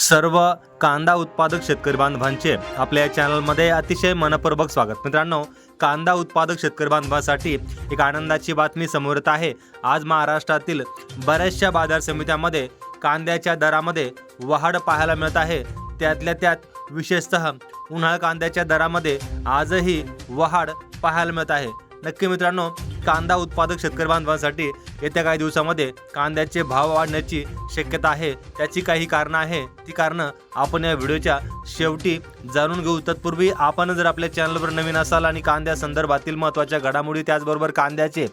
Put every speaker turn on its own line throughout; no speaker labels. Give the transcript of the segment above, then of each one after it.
सर्व कांदा उत्पादक शेतकरी बांधवांचे आपल्या या चॅनलमध्ये अतिशय मनपूर्वक स्वागत. मित्रांनो कांदा उत्पादक शेतकरी बांधवांसाठी एक आनंदाची बातमी समोर येत आहे. आज महाराष्ट्रातील बऱ्याचशा बाजार समित्यांमध्ये कांद्याच्या दरामध्ये वाढ पाहायला मिळत आहे. त्यातल्या त्यात विशेषतः उन्हाळ कांद्याच्या दरामध्ये आजही वाढ पाहायला मिळत आहे. नक्की मित्रांनो कांदा उत्पादक शेतकरी बांधवांसाठी येत्या काही दिवसामध्ये कांद्याचे भाव वाढण्याची शक्यता आहे. त्याची काही कारणं आहे ती कारणं आपण या व्हिडिओच्या शेवटी जाणून घेऊ. तत्पूर्वी आपण जर आपल्या चॅनलवर नवीन असाल आणि कांद्या संदर्भातील महत्त्वाच्या घडामोडी त्याचबरोबर कांद्याचे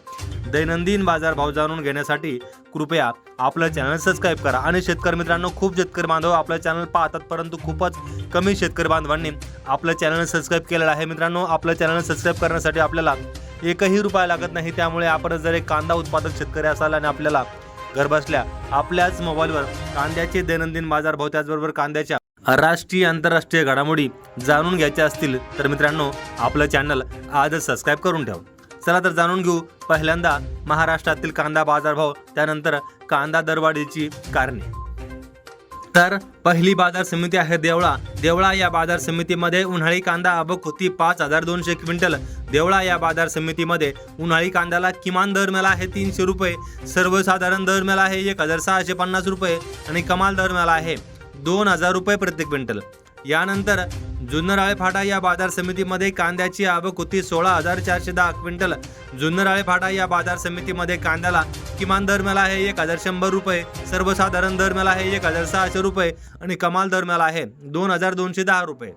दैनंदिन बाजारभाव जाणून घेण्यासाठी कृपया आपलं चॅनल सबस्क्राईब करा. आणि शेतकरी मित्रांनो खूप शेतकरी बांधव आपलं चॅनल पाहतात परंतु खूपच कमी शेतकरी बांधवांनी आपलं चॅनल सबस्क्राईब केलेलं आहे. मित्रांनो आपलं चॅनल सबस्क्राईब करण्यासाठी आपल्याला एकही रुपया लागत नाही. त्यामुळे आपण जर एक कांदा उत्पादक शेतकरी असाल आणि आपल्याला घरबसल्या आपल्याच मोबाईलवर कांद्याचे दैनंदिन बाजारभाव त्याचबरोबर कांद्याच्या राष्ट्रीय आंतरराष्ट्रीय घडामोडी जाणून घ्यायच्या असतील तर मित्रांनो आपलं चॅनल आजच सबस्क्राईब करून ठेवा. चला तर जाणून घेऊ पहिल्यांदा महाराष्ट्रातील कांदा बाजारभाव त्यानंतर कांदा दरवाढीची कारणे. तर पहिली बाजार समिती आहे देवळा. देवळा या बाजार समितीमध्ये उन्हाळी कांदा आवक होती पाच हजार दोनशे क्विंटल. देवळा या बाजार समितीमध्ये उन्हाळी कांद्याला किमान दर मिळाला आहे तीनशे रुपये. सर्वसाधारण दर मिळाला आहे एक हजार सहाशे पन्नास रुपये आणि कमाल दर मिळाला आहे दोन हजार रुपये प्रति क्विंटल. यानंतर जुन्नराळे फाटा या बाजार समितीमध्ये कांद्याची आवक होती. सोळा हजार चारशे दहा क्विंटल. जुन्नराळे फाटा या बाजार समितीमध्ये कांद्याला किमान दर मिळाला आहे एक हजार शंभर रुपये. सर्वसाधारण दर मिळाला आहे एक हजार सहाशे रुपये आणि कमाल दर मिळाला आहे दोन हजार दोनशे दहा रुपये.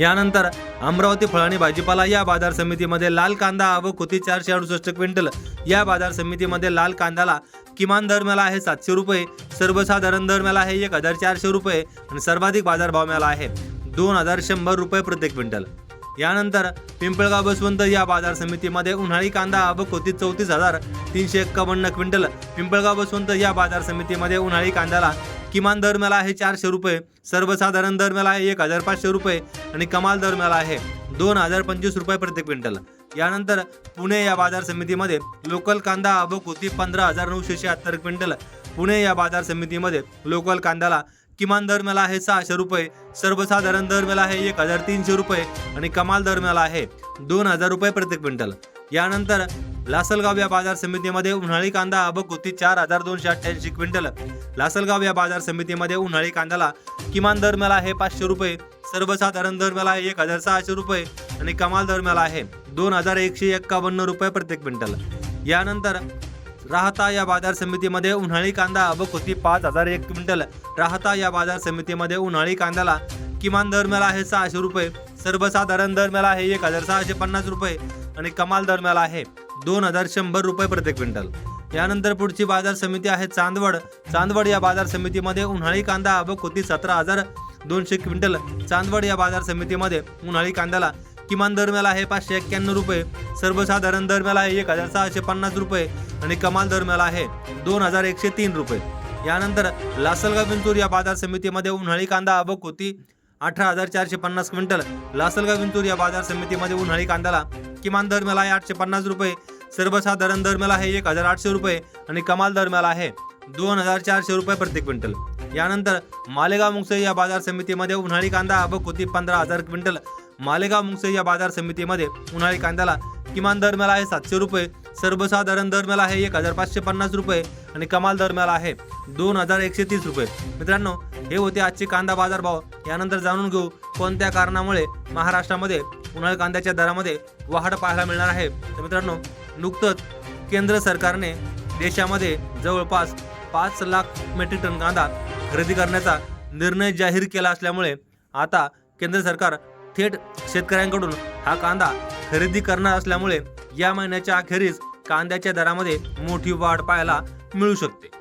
यानंतर अमरावती फळ आणि भाजीपाला या बाजार समितीमध्ये लाल कांदा आवक होती चारशे अडुसष्ट क्विंटल. या बाजार समितीमध्ये लाल कांद्याला किमान दर मिळाला आहे सातशे रुपये. सर्वसाधारण दर मिळाला आहे एक हजार चारशे रुपये आणि सर्वाधिक बाजारभाव मिळाला आहे. दोन हजार शंभर रुपये प्रति क्विंटल. यानंतर पिंपळगाव बसवंत या बाजार समितीमध्ये उन्हाळी कांदा आवक होती चौतीस हजार तीनशे एक्कावन्न क्विंटल. पिंपळगाव बसवंत या बाजार समितीमध्ये उन्हाळी कांद्याला किमान दर मिळाला आहे चारशे रुपये सर्वसाधारण दर मिळाला आहे एक हजार पाचशे रुपये आणि कमाल दर मिळाला आहे दोन हजार पंचवीस रुपये प्रति क्विंटल. यानंतर पुणे या बाजार समितीमध्ये लोकल कांदा आवक होती पंधरा हजार नऊशे शहात्तर क्विंटल. पुणे या बाजार समितीमध्ये लोकल कांद्याला किमान दर मिळाला आहे सहाशे रुपये सर्वसाधारण दर मिळाला आहे एक हजार तीनशे रुपये आणि कमाल दर मिळाला आहे दोन हजार रुपये प्रति क्विंटल. यानंतर लासलगाव या बाजार समितीमध्ये उन्हाळी कांदा आवक होती चार हजार दोनशे अठ्ठ्याऐंशी क्विंटल. लासलगाव या बाजार समितीमध्ये उन्हाळी कांद्याला किमान दर मिळाला आहे पाचशे रुपये सर्वसाधारण दर मिळाला आहे एक हजार सहाशे रुपये आणि कमाल दर मिळाला आहे दोन हजार एकशे एक्कावन्न रुपये प्रति क्विंटल. यानंतर राहता या बाजार समितीमध्ये उन्हाळी कांदा आवक होती पाच हजार एक क्विंटल. राहता या बाजार समितीमध्ये उन्हाळी कांद्याला किमान दर मिळाला आहे सहाशे रुपये. सर्वसाधारण दर मिळाला आहे एक हजार सहाशे पन्नास रुपये आणि कमाल दर मिळाला आहे दोन हजार शंभर रुपये प्रति क्विंटल. यानंतर पुढची बाजार समिती आहे चांदवड. चांदवड या बाजार समितीमध्ये उन्हाळी कांदा आवक होती सतरा हजार दोनशे क्विंटल. चांदवड या बाजार समितीमध्ये उन्हाळी कांद्याला किमान दरम्याला आहे पाचशे एक्क्याण्णव रुपये. सर्वसाधारण दरम्याला आहे एक हजार सहाशे पन्नास रुपये आणि कमाल दरम्याला आहे दोन हजार एकशे तीन रुपये. यानंतर लासलगाव विंचूर या बाजार समितीमध्ये उन्हाळी कांदा आवक होती. अठरा हजार चारशे पन्नास क्विंटल. लासलगाव विंचूर या बाजार समितीमध्ये उन्हाळी कांद्याला किमान दरम्याला आहे आठशे पन्नास रुपये. सर्वसाधारण दरम्याला आहे एक हजार आठशे रुपये आणि कमाल दरम्याला आहे दोन हजार चारशे रुपये प्रति क्विंटल. यानंतर मालेगाव मुंगसई या बाजार समितीमध्ये उन्हाळी कांदा आवक होती पंधरा हजार क्विंटल. मालेगाव मुंगसे या बाजार समितीमध्ये उन्हाळी कांद्याला किमान दर मिळाला आहे सातशे रुपये सर्वसाधारण दर मिळाला आहे एक हजार पाचशे पन्नास रुपये आणि कमाल दर मिळाला आहे दोन हजार एकशे तीस रुपये. मित्रांनो हे होते आजचे कांदा बाजार भाव यानंतर जाणून घेऊ कोणत्या कारणामुळे महाराष्ट्रामध्ये उन्हाळी कांद्याच्या दरामध्ये वाढ पाहायला मिळणार आहे. तर मित्रांनो नुकतंच केंद्र सरकारने देशामध्ये जवळपास पाच लाख मेट्रिक टन कांदा खरेदी करण्याचा निर्णय जाहीर केला असल्यामुळे आता केंद्र सरकार थेट शेतकऱ्यांकडून हा कांदा खरेदी करणार असल्यामुळे या महिन्याच्या अखेरीस कांद्याच्या दरामध्ये मोठी वाढ पाहायला मिळू शकते.